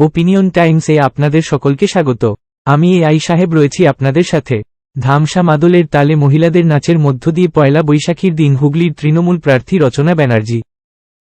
Opinion টাইমসে আপনাদের সকলকে স্বাগত। আমি এ আই সাহেব রয়েছি আপনাদের সাথে। ধামসা মাদলের তালে মহিলাদের নাচের মধ্য দিয়ে পয়লা বৈশাখীর দিন হুগলির তৃণমূল প্রার্থী রচনা ব্যানার্জি।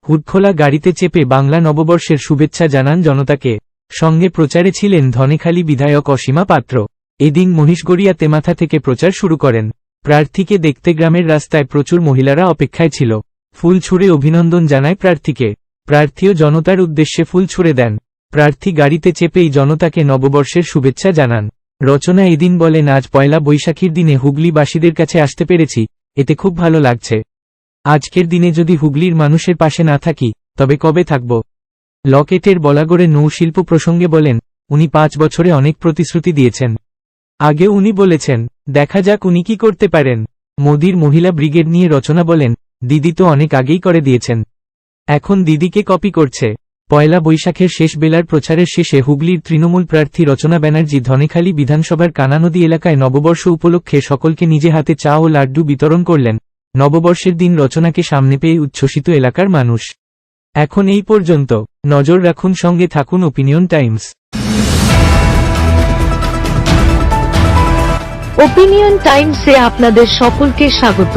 হুডখোলা গাড়িতে চেপে বাংলা নববর্ষের শুভেচ্ছা জানান জনতাকে। সঙ্গে প্রচারে ছিলেন ধনেখালী বিধায়ক অসীমা পাত্র। এদিন মহিষগড়িয়া তেমাথা থেকে প্রচার শুরু করেন। প্রার্থীকে দেখতে গ্রামের রাস্তায় প্রচুর মহিলারা অপেক্ষায় ছিল। ফুল ছুঁড়ে অভিনন্দন জানায় প্রার্থীকে। প্রার্থীও জনতার উদ্দেশ্যে ফুল ছুঁড়ে দেন। প্রার্থী গাড়িতে চেপেই জনতাকে নববর্ষের শুভেচ্ছা জানান। রচনা এদিন বলেন, আজ পয়লা বৈশাখীর দিনে হুগলিবাসীদের কাছে আসতে পেরেছি, এতে খুব ভালো লাগছে। আজকের দিনে যদি হুগলির মানুষের পাশে না থাকি, তবে কবে থাকব? লকেটের বলাগড়ে নৌশিল্প প্রসঙ্গে বলেন, উনি পাঁচ বছরে অনেক প্রতিশ্রুতি দিয়েছেন। আগে উনি বলেছেন, দেখা যাক উনি কি করতে পারেন। মোদির মহিলা ব্রিগেড নিয়ে রচনা বলেন, দিদি তো অনেক আগেই করে দিয়েছেন। এখন দিদিকে কপি করছে। পয়লা বৈশাখের শেষ বেলার প্রচারের শেষে হুগলির তৃণমূল প্রার্থী রচনা ব্যানার্জি ধনেখালী বিধানসভার কানানদী এলাকায় নববর্ষ উপলক্ষে সকলকে নিজে হাতে চা ও লাড্ডু বিতরণ করলেন। নববর্ষের দিন রচনাকে সামনে পেয়ে উচ্ছ্বসিত এলাকার মানুষ। এখন এই পর্যন্ত। নজর রাখুন সঙ্গে থাকুন ওপিনিয়ন টাইমস। ওপিনিয়ন টাইমসে আপনাদের সকলকে স্বাগত।